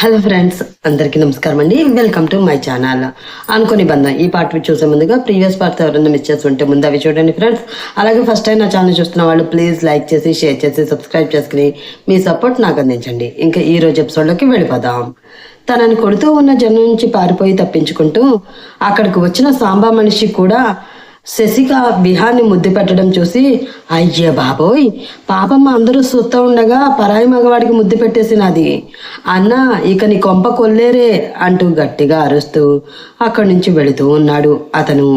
Hello friends అందరికీ నమస్కారం అండి. వెల్కమ్ టు మై ఛానల్ అనుకుని బంధం ఈ పార్ట్ చూసే ముందుగా ప్రీవియస్ పార్ట్ ఎవరైనా మిస్ చేసి ఉంటే ముందు అవి చూడండి ఫ్రెండ్స్ అలాగే ఫస్ట్ టైం నా ఛానల్ చూస్తున్న వాళ్ళు ప్లీజ్ లైక్ చేసి షేర్ చేసి సబ్స్క్రైబ్ చేసుకుని మీ సపోర్ట్ నాకు అందించండి. ఇంకా ఈ రోజు ఎపిసోడ్లోకి వెళ్ళిపోదాం. తనని కొడుతూ ఉన్న జనం నుంచి పారిపోయి తప్పించుకుంటూ అక్కడికి వచ్చిన సాంబా మనిషి కూడా శశిక బిహాన్ని ముద్దు పెట్టడం చూసి అయ్యే బాబోయ్ పాపమ్మ అందరూ సుత్త ఉండగా పరాయి మగవాడికి ముద్దు పెట్టేసినది. అన్న ఇక నీ కొంప కొల్లేరే అంటూ గట్టిగా అరుస్తూ అక్కడి నుంచి వెళుతూ ఉన్నాడు అతను.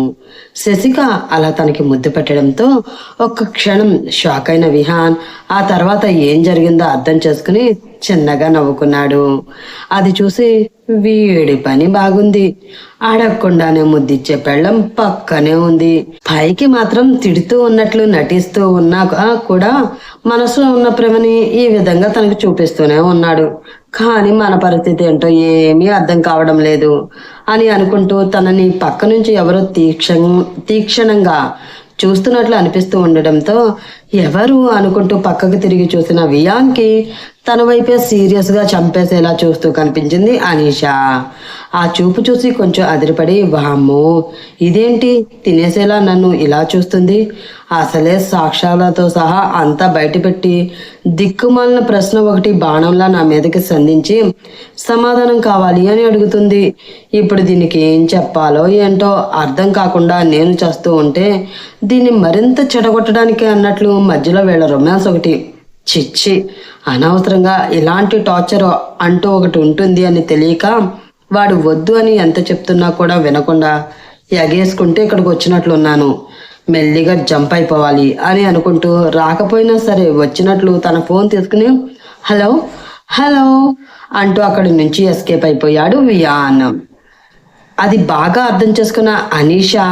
శశిక అలా తనకి ముద్దు పెట్టడంతో ఒక్క క్షణం షాక్ అయిన విహాన్ ఆ తర్వాత ఏం జరిగిందో అర్థం చేసుకుని చిన్నగా నవ్వుకున్నాడు. అది చూసి వీడి పని బాగుంది. అడగకుండానే ముద్దిచ్చే పెళ్ళం పక్కనే ఉంది. పైకి మాత్రం తిడుతూ ఉన్నట్లు నటిస్తూ ఉన్నా కూడా మనసులో ఉన్న ప్రేమని ఈ విధంగా తనకు చూపిస్తూనే ఉన్నాడు. కానీ మన పరిస్థితి ఏంటో ఏమీ అర్థం కావడం లేదు అని అనుకుంటూ తనని పక్క నుంచి ఎవరో తీక్ష తీక్షణంగా చూస్తున్నట్లు అనిపిస్తూ ఉండడంతో ఎవరు అనుకుంటూ పక్కకు తిరిగి చూసిన వియాన్కి తన వైపే సీరియస్గా చంపేసేలా చూస్తూ కనిపించింది అనీషా. ఆ చూపు చూసి కొంచెం అదిరిపడి వామ్మో ఇదేంటి? తినేసేలా నన్ను ఇలా చూస్తుంది? అసలే సాక్ష్యాలతో సహా అంతా బయటపెట్టి దిక్కుమాలిన ప్రశ్న ఒకటి బాణంలా నా మీదకి సంధించి సమాధానం కావాలి అని అడుగుతుంది. ఇప్పుడు దీనికి ఏం చెప్పాలో ఏంటో అర్థం కాకుండా నేను చేస్తూ ఉంటే దీన్ని మరింత చెడగొట్టడానికి అన్నట్లు మధ్యలో వీళ్ళ రొమాన్స్ ఒకటి చిచ్చి. అనవసరంగా ఇలాంటి టార్చర్ అంటూ ఒకటి ఉంటుంది అని తెలియక వాడు వద్దు అని ఎంత చెప్తున్నా కూడా వినకుండా ఎగేసుకుంటే ఇక్కడికి వచ్చినట్లున్నాను. మెల్లిగా జంప్ అయిపోవాలి అని అనుకుంటూ రాకపోయినా సరే వచ్చినట్లు తన ఫోన్ తీసుకుని హలో హలో అంటూ అక్కడి నుంచి ఎస్కేప్ అయిపోయాడు వియాన్. అది బాగా అర్థం చేసుకున్న అనీషా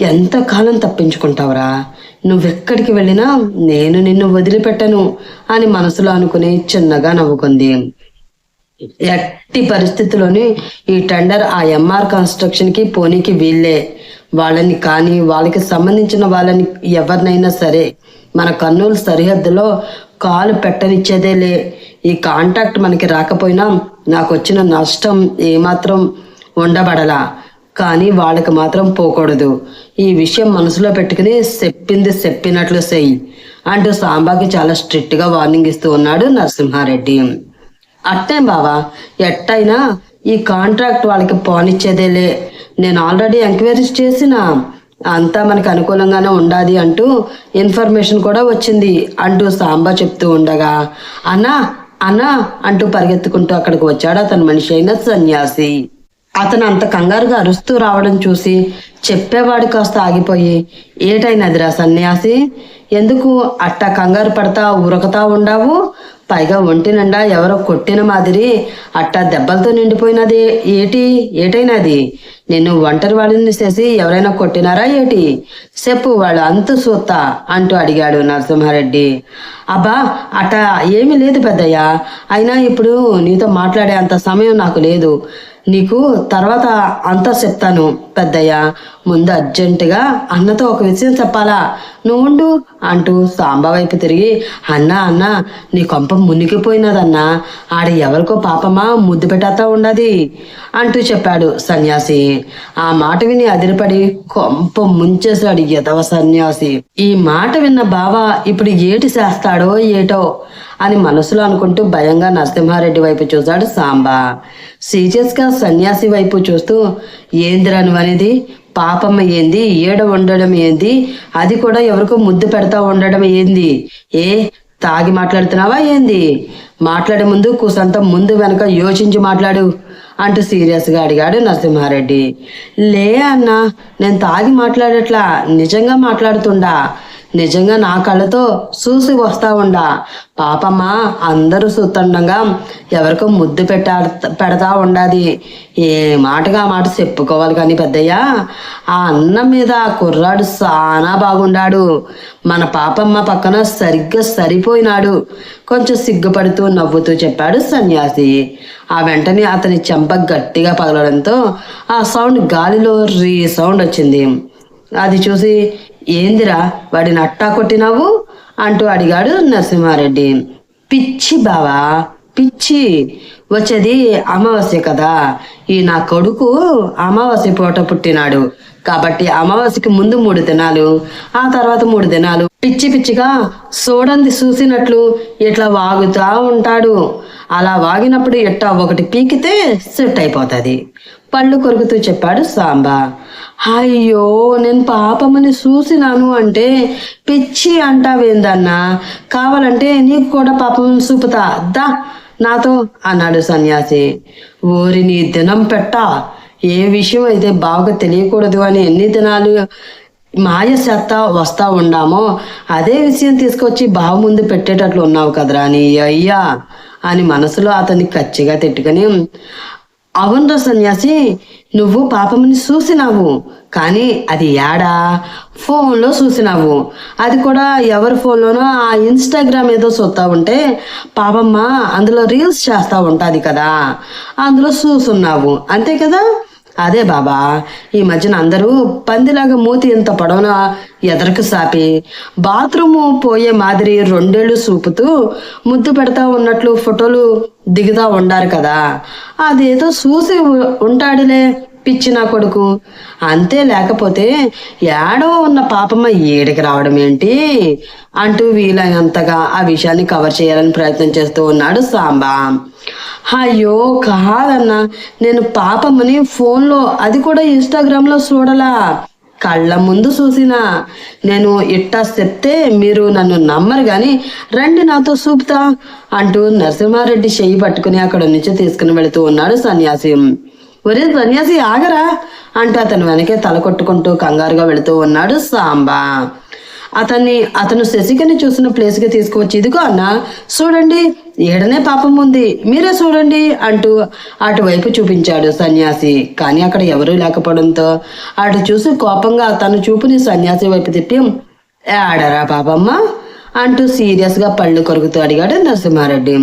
ఎంతకాలం తప్పించుకుంటావురా? నువ్వెక్కడికి వెళ్ళినా నేను నిన్ను వదిలిపెట్టను అని మనసులో అనుకుని చిన్నగా నవ్వుకుంది. ఎట్టి పరిస్థితిలోని ఈ టెండర్ ఆ ఎంఆర్ కన్స్ట్రక్షన్కి పోనీకి వీళ్ళే వాళ్ళని కానీ వాళ్ళకి సంబంధించిన వాళ్ళని ఎవరినైనా సరే మన కర్నూలు సరిహద్దులో కాలు పెట్టనిచ్చేదే లే ఈ కాంటాక్ట్ మనకి రాకపోయినా నాకు వచ్చిన నష్టం ఏమాత్రం ఉండబడలా. కానీ వాళ్ళకి మాత్రం పోకూడదు. ఈ విషయం మనసులో పెట్టుకుని చెప్పింది చెప్పినట్లు సెయ్యి అంటూ సాంబాకి చాలా స్ట్రిక్ట్గా వార్నింగ్ ఇస్తూ ఉన్నాడు నరసింహారెడ్డి. అట్టే బావా ఎట్టయినా ఈ కాంట్రాక్ట్ వాళ్ళకి పోనిచ్చేదేలే నేను ఆల్రెడీ ఎంక్వైరీస్ చేసిన. అంతా మనకి అనుకూలంగానే ఉండాది అంటూ ఇన్ఫర్మేషన్ కూడా వచ్చింది అంటూ సాంబా చెప్తూ ఉండగా అన్నా అన్నా అంటూ పరిగెత్తుకుంటూ అక్కడికి వచ్చాడు అతని మనిషి అయిన సన్యాసి. అతను అంత కంగారుగా అరుస్తూ రావడం చూసి చెప్పేవాడు కాస్త ఆగిపోయి ఏటైనదిరా సన్యాసి ఎందుకు అట్టా కంగారు పడతా ఉరకతా ఉండావు? పైగా ఒంటి నిండా ఎవరో కొట్టిన మాదిరి అట్టా దెబ్బలతో నిండిపోయినది ఏటి? ఏటైనది నిన్ను ఒంటరి వాడిని చేసి ఎవరైనా కొట్టినారా ఏటి? చెప్పు వాళ్ళు అంతు సూత్తా అంటూ అడిగాడు నరసింహారెడ్డి. అబ్బా అట్ట ఏమీ లేదు పెద్దయ్య. అయినా ఇప్పుడు నీతో మాట్లాడే అంత సమయం నాకు లేదు. నీకు తర్వాత అంతా చెప్తాను. పెద్దయ్య. ముందు అర్జెంటుగా అన్నతో ఒక విషయం చెప్పాలా? నువ్వు అంటూ సాంబ వైపు తిరిగి అన్నా అన్న నీ కొంప మునిగిపోయినదన్నా ఆడ ఎవరికో పాపమా ముద్దు పెట్టేస్తా ఉండది? అంటూ చెప్పాడు సన్యాసి. ఆ మాట విని అదిరిపడి కొంప ముంచేశాడు ఎదవ సన్యాసి. ఈ మాట విన్న బావ ఇప్పుడు ఏటి చేస్తాడో ఏటో అని మనసులో అనుకుంటూ భయంగా నరసింహారెడ్డి వైపు చూశాడు సాంబ. సీరియస్గా సన్యాసి వైపు చూస్తూ ఏందిరా నువ్వనేది పాపమ్మ ఏంది? ఏడ ఉండడం ఏంది? అది కూడా ఎవరికో ముద్దు పెడతా ఉండడం ఏంది? ఏ? తాగి మాట్లాడుతున్నావా ఏంది? మాట్లాడే ముందు కూసంత ముందు వెనక యోచించి మాట్లాడు అంటూ సీరియస్గా అడిగాడు నరసింహారెడ్డి. లే అన్నా నేను తాగి మాట్లాడట్లా నిజంగా మాట్లాడుతుండా? నిజంగా నా కళ్ళతో చూసి వస్తా ఉండా. పాపమ్మ అందరూ చూస్తుండగా ఎవరికో ముద్దు పెట్టా పెడతా ఉండాది. ఏ మాటగా మాట చెప్పుకోవాలి కానీ పెద్దయ్య ఆ అన్నం మీద ఆ కుర్రాడు చాలా బాగుండాడు. మన పాపమ్మ పక్కన సరిగ్గా సరిపోయినాడు. కొంచెం సిగ్గుపడుతూ నవ్వుతూ చెప్పాడు సన్యాసి. ఆ వెంటనే అతని చెంప గట్టిగా పగలడంతో ఆ సౌండ్ గాలిలో రీ సౌండ్ వచ్చింది. అది చూసి ఏందిరా వాడిని అట్టా కొట్టినావు? అంటూ అడిగాడు నరసింహారెడ్డి. పిచ్చి బావా పిచ్చి. వచ్చేది అమావాస్య కదా. ఈ నా కొడుకు అమావాస్య పూట పుట్టినాడు. కాబట్టి అమావాస్యకి ముందు మూడు దినాలు ఆ తర్వాత మూడు దినాలు పిచ్చి పిచ్చిగా చూడండి చూసినట్లు ఇట్లా వాగుతా ఉంటాడు. అలా వాగినప్పుడు ఎట్టా ఒకటి పీకితే సెట్ అయిపోతుంది. పళ్ళు కొరుకుతూ చెప్పాడు సాంబ. అయ్యో నేను పాపమని చూసినాను అంటే పిచ్చి అంటావేందన్నా? కావాలంటే నీకు కూడా పాపం చూపుతా. దా నాతో అన్నాడు సన్యాసి. ఓరి నీ దినం పెట్ట. ఏ విషయం అయితే బాగా తెలియకూడదు అని ఎన్ని దినాలు మాయ చెత్త వస్తా ఉండామో అదే విషయం తీసుకొచ్చి బావ ముందు పెట్టేటట్లు ఉన్నావు కదరా నీ అయ్యా అని మనసులో అతన్ని కచ్చిగా తిట్టుకుని అవునరా సన్యాసి నువ్వు పాపముని చూసినావు. కానీ అది యాడా? ఫోన్లో చూసినావు. అది కూడా ఎవరి ఫోన్లోనో ఆ ఇన్స్టాగ్రామ్ ఏదో చూస్తూ ఉంటే పాపమ్మ అందులో రీల్స్ చేస్తూ ఉంటుంది కదా. అందులో చూసున్నావు అంతే కదా? అదే బాబా ఈ మధ్యన అందరూ పందిలాగా మూతి ఇంత పొడవున ఎదరకు సాపి. బాత్రూము పోయే మాదిరి రెండేళ్ళు చూపుతూ ముద్దు పెడతా ఉన్నట్లు ఫోటోలు దిగుతా ఉండారు కదా. అదేదో చూసి ఉంటాడులే పిచ్చి నా కొడుకు. అంతే లేకపోతే ఏడో ఉన్న పాపమ్మ ఏడికి రావడం ఏంటి? అంటూ వీలైనంతగా ఆ విషయాన్ని కవర్ చేయాలని ప్రయత్నం చేస్తూ ఉన్నాడు సాంబా. అయ్యో కాదన్నా. నేను పాపమని ఫోన్లో అది కూడా ఇన్స్టాగ్రామ్లో చూడలా. కళ్ళ ముందు చూసిన. నేను ఇట్టా చెప్తే మీరు నన్ను నమ్మరు కానీ రండి నాతో చూపుతా అంటూ నరసింహారెడ్డి చెయ్యి పట్టుకుని అక్కడ నుంచి తీసుకుని వెళుతూ ఉన్నాడు సన్యాసి. ఒరే సన్యాసి ఆగరా అంటూ అతను వెనకే తల కొట్టుకుంటూ కంగారుగా వెళుతూ ఉన్నాడు సాంబా. అతన్ని అతను శశికని చూసిన ప్లేస్కి తీసుకువచ్చి ఇదిగో అన్న చూడండి ఏడనే పాపం ఉంది. మీరే చూడండి అంటూ అటువైపు చూపించాడు సన్యాసి. కానీ అక్కడ ఎవరూ లేకపోవడంతో అటు చూసి కోపంగా తన చూపుని సన్యాసి వైపు తిప్పి ఆడరా పాపమ్మ అంటూ సీరియస్గా పళ్ళు కొరుకుతూ అడిగాడు నరసింహారెడ్డి.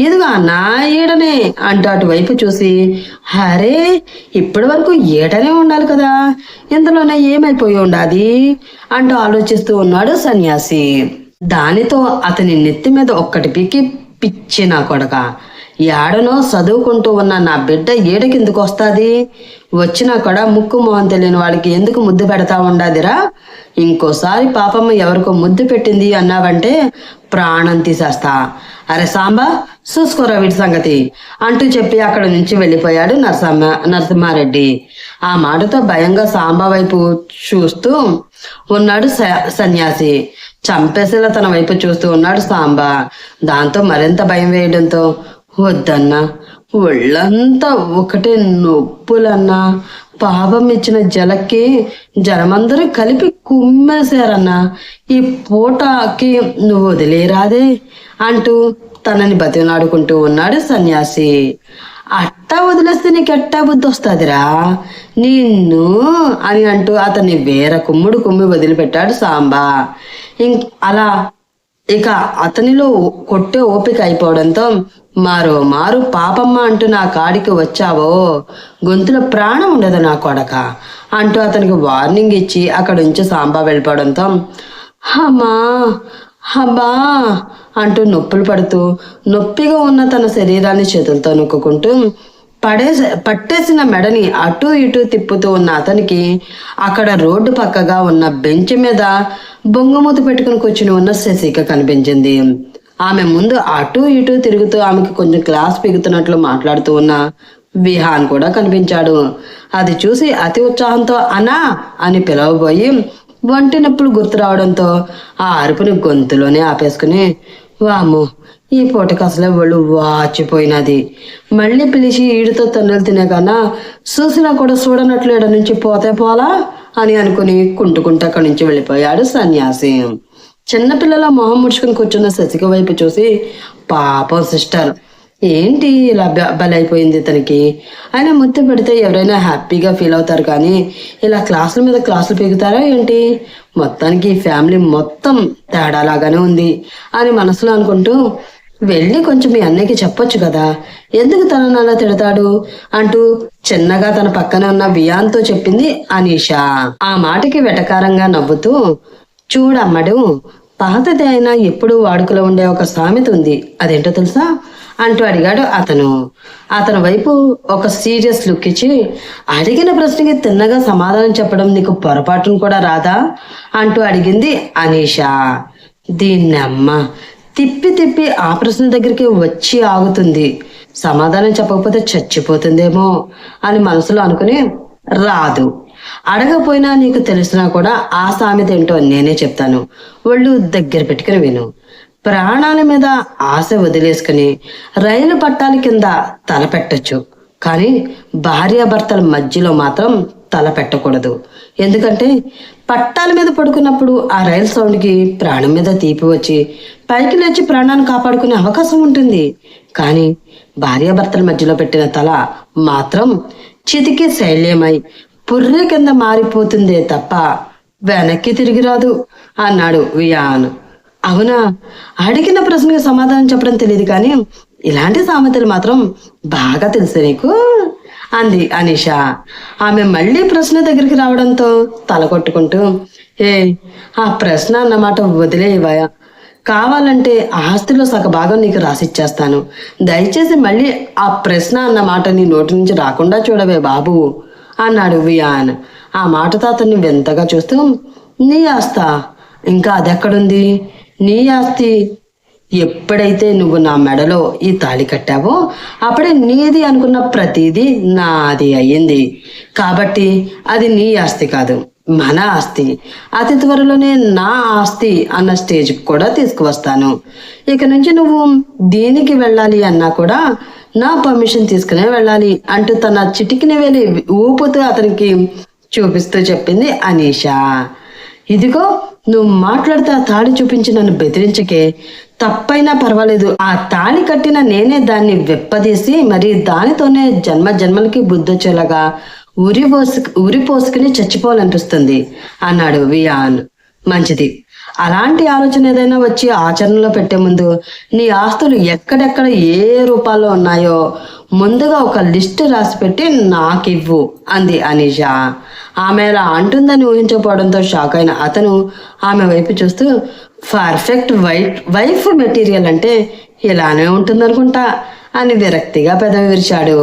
ఇదిగో అన్నా ఈడనే అంటూ అటువైపు చూసి హరే ఇప్పటి వరకు ఏటనే ఉండాలి కదా. ఇందులోనే ఏమైపోయి ఉండాది? అంటూ ఆలోచిస్తూ ఉన్నాడు సన్యాసి. దానితో అతని నెత్తి మీద ఒక్కటి పీకి పిచ్చి నా కొడక. ఏడనో చదువుకుంటూ ఉన్న నా బిడ్డ ఏడకిందుకు వస్తుంది? వచ్చినా కూడా ముక్కు మొహం తెలియని వాళ్ళకి ఎందుకు ముద్దు పెడతా ఉండాదిరా? ఇంకోసారి పాపమ్మ ఎవరికో ముద్దు పెట్టింది అన్నావంటే ప్రాణం తీసేస్తా. అరే సాంబా చూసుకోరా వీటి సంగతి? అంటూ చెప్పి అక్కడ నుంచి వెళ్ళిపోయాడు నరసమ్మ నరసింహారెడ్డి. ఆ మాటతో భయంగా సాంబా వైపు చూస్తూ ఉన్నాడు స- సన్యాసి. చంపేసేలా తన వైపు చూస్తూ ఉన్నాడు సాంబా. దాంతో మరింత భయం వేయడంతో వద్దన్నా ఒళ్ళంతా ఒకటే నొప్పులన్నా. పాపం ఇచ్చిన జలకి జనమందరూ కలిపి కుమ్మేశారన్నా. ఈ పూటకి నువ్వు వదిలేరాదే అంటూ తనని బతినాడుకుంటూ ఉన్నాడు సన్యాసి. అట్టా వదిలేస్తే నీకు ఎట్టా బుద్ధి వస్తుందిరా. నిన్ను అని అంటూ అతన్ని వేర కుమ్ముడు కుమ్మి వదిలిపెట్టాడు సాంబా. ఇంక అలా ఇక అతనిలో కొట్టే ఓపిక అయిపోవడంతో మారో మారు పాపమ్మ అంటూ నా కాడికి వచ్చావో గొంతులో ప్రాణం ఉండదు నా కొడక అంటూ అతనికి వార్నింగ్ ఇచ్చి అక్కడ నుంచి సాంబా వెళ్ళిపోవడంతో అమ్మా అబ్బా అంటూ నొప్పులు పడుతూ నొప్పిగా ఉన్న తన శరీరాన్ని చేతులతో నొక్కుంటూ పడేసి పట్టేసిన మెడని అటు ఇటు తిప్పుతూ ఉన్న అతనికి అక్కడ రోడ్డు పక్కగా ఉన్న బెంచ్ మీద బొంగుమూత పెట్టుకుని కూర్చుని ఉన్న శశిక కనిపించింది. ఆమె ముందు అటు ఇటు తిరుగుతూ ఆమెకి కొంచెం క్లాస్ పిగుతున్నట్లు మాట్లాడుతూ ఉన్న విహాన్ కూడా కనిపించాడు. అది చూసి అతి ఉత్సాహంతో అనా అని పిలవబోయి వంటి నొప్పులు గుర్తు రావడంతో ఆ అరుపుని గొంతులోనే ఆపేసుకుని వాము ఈ పూటకి అసలు వాళ్ళు వాచిపోయినది. మళ్ళీ పిలిచి ఈడితో తన్నులు తినే కన్నా చూసినా కూడా చూడనట్లు ఎడ నుంచి పోతే పోలా అని అనుకుని కుంటుకుంటూ అక్కడి నుంచి వెళ్ళిపోయాడు సన్యాసి. చిన్నపిల్లల మొహం ముడుచుకుని కూర్చున్న శశిక వైపు చూసి పాపం సిస్టర్ ఏంటి ఇలా బ- బలైపోయింది తనకి ఆయన ముద్దు పెడితే ఎవరైనా హ్యాపీగా ఫీల్ అవుతారు కానీ ఇలా క్లాసుల మీద క్లాసులు పీకుతారా ఏంటి? మొత్తానికి ఫ్యామిలీ మొత్తం తేడాలాగానే ఉంది అని మనసులో అనుకుంటూ వెళ్ళి కొంచెం మీ అన్నయ్యకి చెప్పొచ్చు కదా. ఎందుకు తన అలా తిడతాడు? అంటూ చిన్నగా తన పక్కన ఉన్న వియాన్తో చెప్పింది అనీషా. ఆ మాటకి వెటకారంగా నవ్వుతూ చూడమ్మడు పాతది అయినా ఎప్పుడూ వాడుకలో ఉండే ఒక సామెత ఉంది. అదేంటో తెలుసా? అంటూ అడిగాడు అతను. అతని వైపు ఒక సీరియస్ లుక్ ఇచ్చి అడిగిన ప్రశ్నకి తిన్నగా సమాధానం చెప్పడం నీకు పొరపాటును కూడా రాదా? అంటూ అడిగింది అనీషా. దీన్నమ్మ తిప్పి తిప్పి ఆ ప్రశ్న దగ్గరికి వచ్చి ఆగుతుంది. సమాధానం చెప్పకపోతే చచ్చిపోతుందేమో అని మనసులో అనుకుని రాదు. అడగపోయినా నీకు తెలిసినా కూడా ఆ సామెత ఏంటో నేనే చెప్తాను. ఒళ్ళు దగ్గర పెట్టుకుని విను. ప్రాణాల మీద ఆశ వదిలేసుకుని రైలు పట్టాల కింద తల పెట్టచ్చు. కానీ భార్యాభర్తల మధ్యలో మాత్రం తల పెట్టకూడదు. ఎందుకంటే పట్టాల మీద పడుకున్నప్పుడు ఆ రైలు సౌండ్కి ప్రాణం మీద తీపి వచ్చి పైకి లేచి ప్రాణాన్ని కాపాడుకునే అవకాశం ఉంటుంది. కానీ భార్యాభర్తల మధ్యలో పెట్టిన తల మాత్రం చితికి శైల్యమై పుర్రె కింద మారిపోతుందే తప్ప వెనక్కి తిరిగి రాదు అన్నాడు వియాన్. అవునా? అడిగిన ప్రశ్నకి సమాధానం చెప్పడం తెలియదు కానీ ఇలాంటి సామెతలు మాత్రం బాగా తెలుసు నీకు? అంది అనిష. ఆమె మళ్ళీ ప్రశ్న దగ్గరికి రావడంతో తల కొట్టుకుంటూ ఏ ఆ ప్రశ్న అన్నమాట వదిలేవా కావాలంటే ఆస్తిలో సగ భాగం నీకు రాసిచ్చేస్తాను. దయచేసి మళ్ళీ ఆ ప్రశ్న అన్న మాట నీ నోటి నుంచి రాకుండా చూడవే బాబు. అన్నాడు వియాన్. ఆ మాటతో అతన్ని వింతగా చూస్తూ నీ ఆస్త? ఇంకా అదెక్కడుంది? నీ ఆస్తి? ఎప్పుడైతే నువ్వు నా మెడలో ఈ తాళి కట్టావో అప్పుడే నీది అనుకున్న ప్రతిదీ నాది అయ్యింది. కాబట్టి అది నీ ఆస్తి కాదు మన ఆస్తి. అతి త్వరలోనే నా ఆస్తి అన్న స్టేజ్కి కూడా తీసుకువస్తాను. ఇక నుంచి నువ్వు దీనికి వెళ్ళాలి అన్నా కూడా నా పర్మిషన్ తీసుకునే వెళ్ళాలి అంటూ తన చిటికిన వేలి ఊపుతూ అతనికి చూపిస్తూ చెప్పింది అనీషా. ఇదిగో నువ్వు మాట్లాడితే ఆ తాళి చూపించి నన్ను బెదిరించకే. తప్పైనా పర్వాలేదు. ఆ తాళి కట్టిన నేనే దాన్ని వెప్పదీసి మరి దానితోనే జన్మ జన్మలకి బుద్ధొచ్చేలాగా ఉరి పోసు ఉరి పోసుకుని చచ్చిపోవాలనిపిస్తుంది అన్నాడు వియాన్. మంచిది. అలాంటి ఆలోచన ఏదైనా వచ్చి ఆచరణలో పెట్టే ముందు నీ ఆస్తులు ఎక్కడెక్కడ ఏ రూపాల్లో ఉన్నాయో ముందుగా ఒక లిస్ట్ రాసి పెట్టి నాకివ్వు అంది అనీష ఆమె అలా అంటుందని ఊహించకపోవడంతో షాక్ అయిన అతను ఆమె వైపు చూస్తూ పర్ఫెక్ట్ వైఫ్ వైఫ్ మెటీరియల్ అంటే ఇలానే ఉంటుందనుకుంటా. అని విరక్తిగా పెదవి విరిచాడు.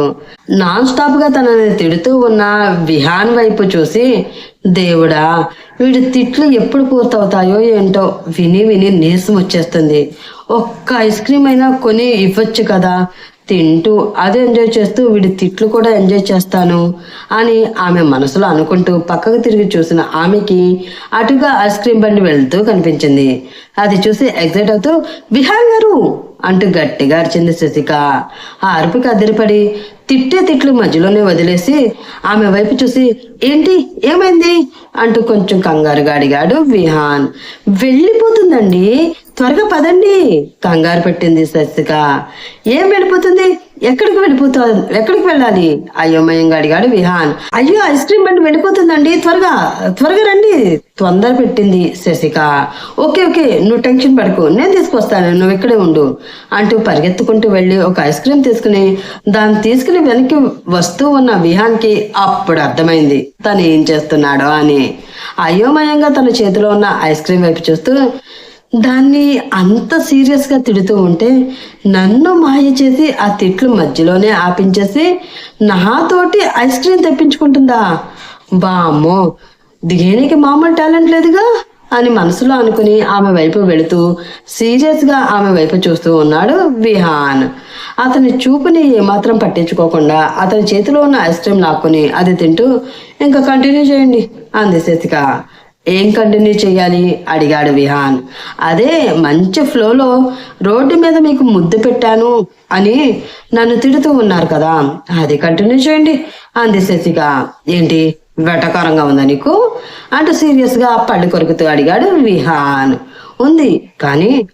నాన్ స్టాప్గా తనని తిడుతూ ఉన్న విహాన్ వైపు చూసి దేవుడా వీడి తిట్లు ఎప్పుడు పూర్తవుతాయో ఏంటో విని విని నీరసం వచ్చేస్తుంది ఒక్క ఐస్ క్రీమ్ అయినా కొని ఇవ్వచ్చు కదా. తింటూ అది ఎంజాయ్ చేస్తూ వీడి తిట్లు కూడా ఎంజాయ్ చేస్తాను అని ఆమె మనసులో అనుకుంటూ పక్కకు తిరిగి చూసిన ఆమెకి అటుగా ఐస్ క్రీమ్ బండి వెళ్తూ కనిపించింది. అది చూసి ఎగ్జైట్ అవుతూ విహాన్ గారు అంటూ గట్టిగా అరిచింది శశిక. ఆ అరుపుకి అదిరిపడి తిట్టే తిట్లు మధ్యలోనే వదిలేసి ఆమె వైపు చూసి ఏంటి? ఏమైంది? అంటూ కొంచెం కంగారుగా అడిగాడు విహాన్. వెళ్ళిపోతుందండి. త్వరగా పదండి కంగారు పెట్టింది శశిక. ఏం వెళ్ళిపోతుంది? ఎక్కడికి వెళ్ళిపోతా ఎక్కడికి వెళ్ళాలి? అయోమయంగా అడిగాడు విహాన్. అయ్యో ఐస్ క్రీమ్ బండి వెళ్ళిపోతుందండి. త్వరగా త్వరగా రండి. తొందర పెట్టింది శశిక. ఓకే ఓకే నువ్వు టెన్షన్ పడకు. నేను తీసుకొస్తాను. నువ్వు ఇక్కడే ఉండు అంటూ పరిగెత్తుకుంటూ వెళ్ళి ఒక ఐస్ క్రీమ్ తీసుకుని దాన్ని తీసుకుని వెనక్కి వస్తూ ఉన్న విహాన్కి అప్పుడు అర్థమైంది తను ఏం చేస్తున్నాడో అని. అయోమయంగా తన చేతిలో ఉన్న ఐస్ క్రీమ్ వైపు చూస్తూ దాన్ని అంత సీరియస్గా తిడుతూ ఉంటే నన్ను మాయ చేసి ఆ తిట్లు మధ్యలోనే ఆపించేసి నాతోటి ఐస్ క్రీమ్ తెప్పించుకుంటుందా? బామ్మో దీనికి మామూలు టాలెంట్ లేదుగా? అని మనసులో అనుకుని ఆమె వైపు వెళుతూ సీరియస్గా ఆమె వైపు చూస్తూ ఉన్నాడు విహాన్. అతని చూపుని ఏమాత్రం పట్టించుకోకుండా అతని చేతిలో ఉన్న ఐస్ క్రీమ్ లాక్కుని అది తింటూ ఇంకా కంటిన్యూ చేయండి అంది శశిక. ఏం కంటిన్యూ చేయాలి? అడిగాడు విహాన్. అదే మంచి ఫ్లోలో రోడ్డు మీద మీకు ముద్దు పెట్టాను అని నన్ను తిడుతూ ఉన్నారు కదా. అది కంటిన్యూ చేయండి అంది శశిక ఏంటి? వెటకారంగా ఉందా నీకు? అంటూ సీరియస్గా పళ్ళు కొరుకుతూ అడిగాడు విహాన్. ఉంది కానీ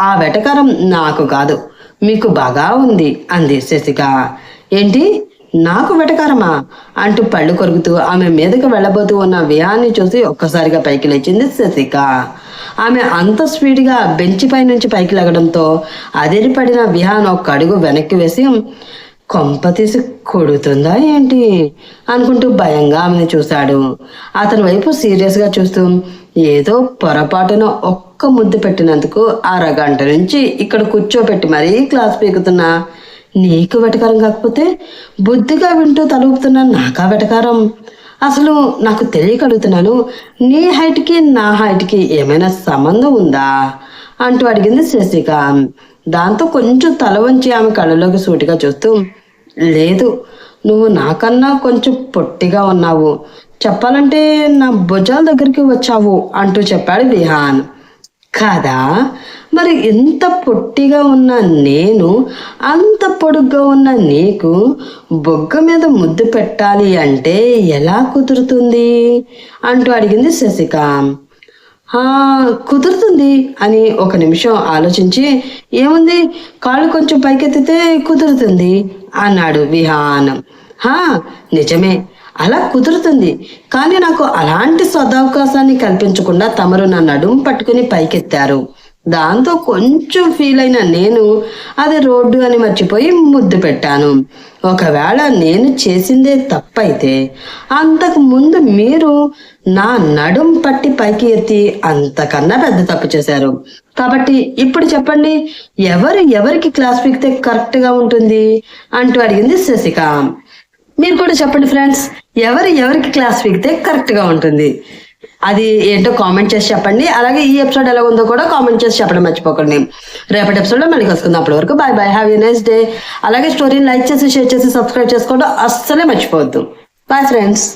ఆ వెటకారం నాకు కాదు మీకు బాగా ఉంది అంది శశిక ఏంటి? నాకు వెటకారమా? అంటూ పళ్ళు కొరుకుతూ ఆమె మీదకి వెళ్ళబోతూ ఉన్న విహాన్ని చూసి ఒక్కసారిగా పైకి లేచింది శశిక. ఆమె అంత స్పీడ్గా బెంచ్ పై నుంచి పైకి లెగడంతో అదిరిపడిన విహాన్ ఒక అడుగు వెనక్కి వేసి కొంప తీసి కొడుతుందా ఏంటి? అనుకుంటూ భయంగా ఆమెను చూశాడు. అతని వైపు సీరియస్గా చూస్తూ ఏదో పొరపాటున ఒక్క ముద్దు పెట్టినందుకు అరగంట నుంచి ఇక్కడ కూర్చోబెట్టి మరీ క్లాస్ పీకుతున్నా. నీకు వెటకారం కాకపోతే బుద్ధిగా వింటూ తలుపుతున్న నాకా వెటకారం. అసలు నాకు తెలియగలుగుతున్నాను నీ హైట్కి నా హైట్కి ఏమైనా సంబంధం ఉందా? అంటూ అడిగింది శశిక దాంతో కొంచెం తల వంచి ఆమె కళ్ళలోకి సూటిగా చూస్తూ లేదు నువ్వు నాకన్నా కొంచెం పొట్టిగా ఉన్నావు. చెప్పాలంటే నా భుజాల దగ్గరికి వచ్చావు అంటూ చెప్పాడు విహాన్. కాదా? మరి ఎంత పొట్టిగా ఉన్న నేను అంత పొడుగ్గా ఉన్న నీకు బొగ్గ మీద ముద్దు పెట్టాలి అంటే ఎలా కుదురుతుంది? అంటూ అడిగింది శశిక. కుదురుతుంది అని ఒక నిమిషం ఆలోచించి ఏముంది? కాళ్ళు కొంచెం పైకెత్తితే కుదురుతుంది అన్నాడు విహానం. హా నిజమే. అలా కుదురుతుంది. కానీ నాకు అలాంటి సదవకాశాన్ని కల్పించకుండా తమరు నా నడుము పట్టుకుని పైకెత్తారు. దాంతో కొంచెం ఫీల్ అయిన నేను అది రోడ్డు అని మర్చిపోయి ముద్దు పెట్టాను. ఒకవేళ నేను చేసిందే తప్పైతే అంతకు ముందు మీరు నా నడుం పట్టి పైకి ఎత్తి అంతకన్నా పెద్ద తప్పు చేశారు. కాబట్టి ఇప్పుడు చెప్పండి ఎవరు ఎవరికి క్లాస్ పీకితే కరెక్ట్గా ఉంటుంది అంటూ అడిగింది శశిక. మీరు కూడా చెప్పండి ఫ్రెండ్స్ ఎవరు ఎవరికి క్లాస్ పీకితే కరెక్ట్గా ఉంటుంది? అది ఏంటో కామెంట్ చేసి చెప్పండి. అలాగే ఈ ఎపిసోడ్ ఎలా ఉందో కూడా కామెంట్ చేసి చెప్పడం మర్చిపోకండి. రేపటి ఎపిసోడ్లో మళ్ళీ కలుసుకుందాం. అప్పటి వరకు bye bye have a nice day అలాగే స్టోరీని లైక్ చేసి షేర్ చేసి సబ్స్క్రైబ్ చేసుకోవడం అస్సలే మర్చిపోవద్దు. Bye friends